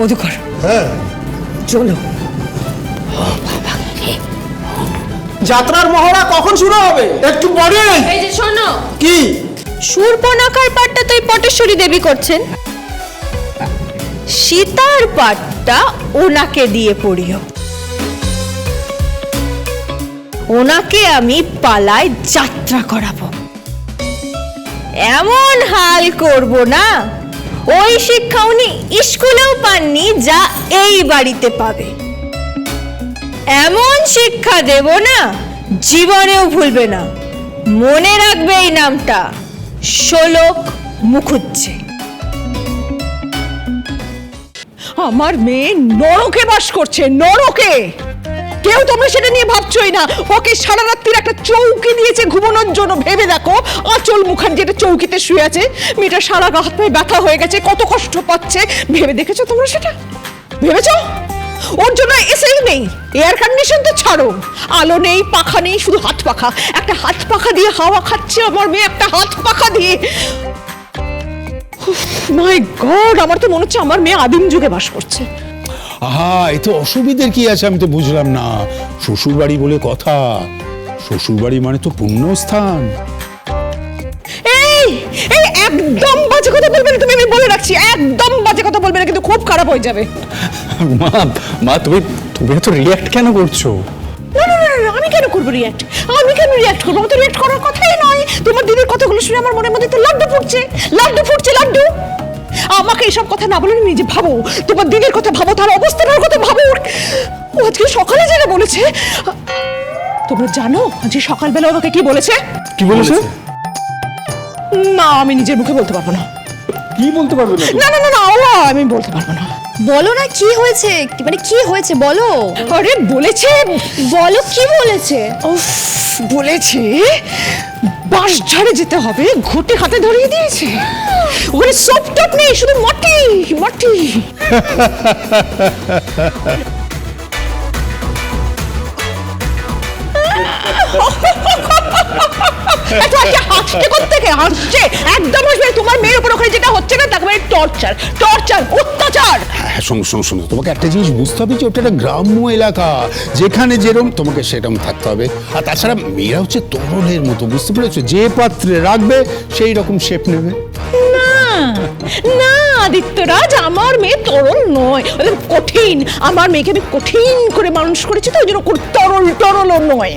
মধুকর। হ্যাঁ। চলো। যাত্রার মহড়া কখন শুরু হবে? একটু পরে। এই যে শোনো। কি? সুরপনাকার পাঠটা তো এই পটেশ্বরী দেবী করছেন। সীতার পাঠটা ওনাকে দিয়ে পড়িও। ওনাকে আমি পালায় যাত্রা করাবো। এমন হাল করব না ওই শিক্ষা উনি স্কুলেও পাননি যা এই বাড়িতে পাবে। এমন শিক্ষা দেব না, জীবনেও ভুলবে না। মনে রাখবে এই নামটা, শোলক মুখুজ্জে। আমার মেয়ে নরকে বাস করছে, নরকে! কেউ তোমরা সেটা নিয়ে ভাবছোই না। ওকে সারা রাত্রির একটা চৌকি দিয়েছে ঘুমানোর জন্য। ভেবে দেখো, আঁচল মুখার্জি একটা চৌকিতে শুয়ে আছে। মেয়েটা সারা হাত ব্যথা হয়ে গেছে, কত কষ্ট পাচ্ছে। ভেবে দেখেছ তোমরা সেটা? ভেবেছো? ওর জন্য এসেই নেই। এয়ার কন্ডিশন তো ছাড়ো। আলো নেই, পাখা নেই, শুধু হাত পাখা। একটা হাত পাখা দিয়ে হাওয়া খাচ্ছে আমার মেয়ে, একটা হাত পাখা দিয়ে। মাই গড আমার তো মনে হচ্ছে আমার মেয়ে আদিম যুগে বাস করছে। আহা এতে অসুবিধের কি আছে আমি তো বুঝলাম না। শ্বশুর বাড়ি বলে কথা। শ্বশুর বাড়ি মানে তো পুণ্যস্থান এই এই একদম বাজে কথা বলবে না তুমি আমি বলে রাখছি একদম বাজে কথা বলবে না কিন্তু খুব খারাপ হয়ে যাবে। মা মা তুমি তুমি এত রিয়াক্ট কেন করছ? না না না না, না, আমি কেন করব রিয়াক্ট আমি কেন রিয়াক্ট করব? আমার তো রিয়াক্ট করার কথাই নয়। তোমার দিদির কথাগুলো শুনে আমার মনের মধ্যে তো লাড্ডু ফুটছে লাড্ডু ফুটছে লাড্ডু। আমাকে এসব কথা না বলে নিজে ভাবো। তোমার দিদির কথা ভাবো তার অবস্থাটার কথা ভাবো। ও আজকে সকালে যেটা বলেছে তোমরা জানো আজকে সকালবেলা আমাকে কি বলেছে? কি বলেছে? না আমি নিজের মুখে বলতে পারব না। কি বলতে পারবে না? না না না না ও আমি বলতে পারব না। বলো না কি হয়েছে? মানে কি হয়েছে বলো। আরে বলেছে। বলো কি বলেছে? উফ, বলেছে বাঁশ ঝাড়ে যেতে হবে, ঘুটে হাতে ধরিয়ে দিয়েছে। ওখানে সব টপ নেই, শুধু মাটি মাটি। হাসছে কোত্থেকে? হাসছে? একদম হাসবে তোমার মেয়ের উপর ওখানে যেটা হচ্ছে না, তাকে টর্চার টর্চার অত্যাচার। হ্যাঁ শোনো শোনো তোমাকে একটা জিনিস বুঝতে হবে যে ওটা একটা গ্রাম্য এলাকা। যেখানে যেরকম তোমাকে সেরকম থাকতে হবে। আর তাছাড়া মেয়েরা হচ্ছে তরলের মতো, বুঝতে পেরেছ? যে পাত্রে রাখবে, সেই রকম শেপ নেবে। না আদিত্যরাজ, আমার মেয়ে তরল নয়। ওদের কঠিন, আমার মেয়েকে আমি কঠিন করে মানুষ করেছি তো, ওই জন্য তরল টরলও নয়।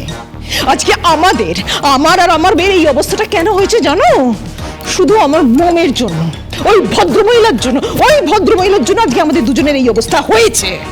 আজকে আমাদের, আমার আর আমার মেয়ের এই অবস্থাটা কেন হয়েছে জানো? শুধু আমার মোমের জন্য। ওই ভদ্রমহিলার জন্য ওই ভদ্রমহিলার জন্য আজকে আমাদের দুজনের এই অবস্থা হয়েছে।